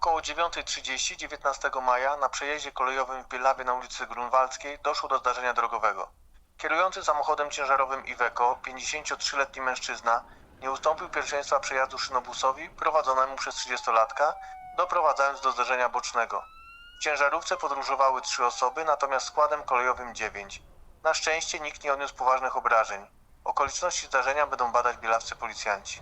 Około 9.30 19 maja na przejeździe kolejowym w Bielawie na ulicy Grunwaldzkiej doszło do zdarzenia drogowego. Kierujący samochodem ciężarowym Iveco, 53-letni mężczyzna, nie ustąpił pierwszeństwa przejazdu szynobusowi prowadzonemu przez 30-latka, doprowadzając do zdarzenia bocznego. W ciężarówce podróżowały trzy osoby, natomiast składem kolejowym 9. Na szczęście nikt nie odniósł poważnych obrażeń. Okoliczności zdarzenia będą badać bielawscy policjanci.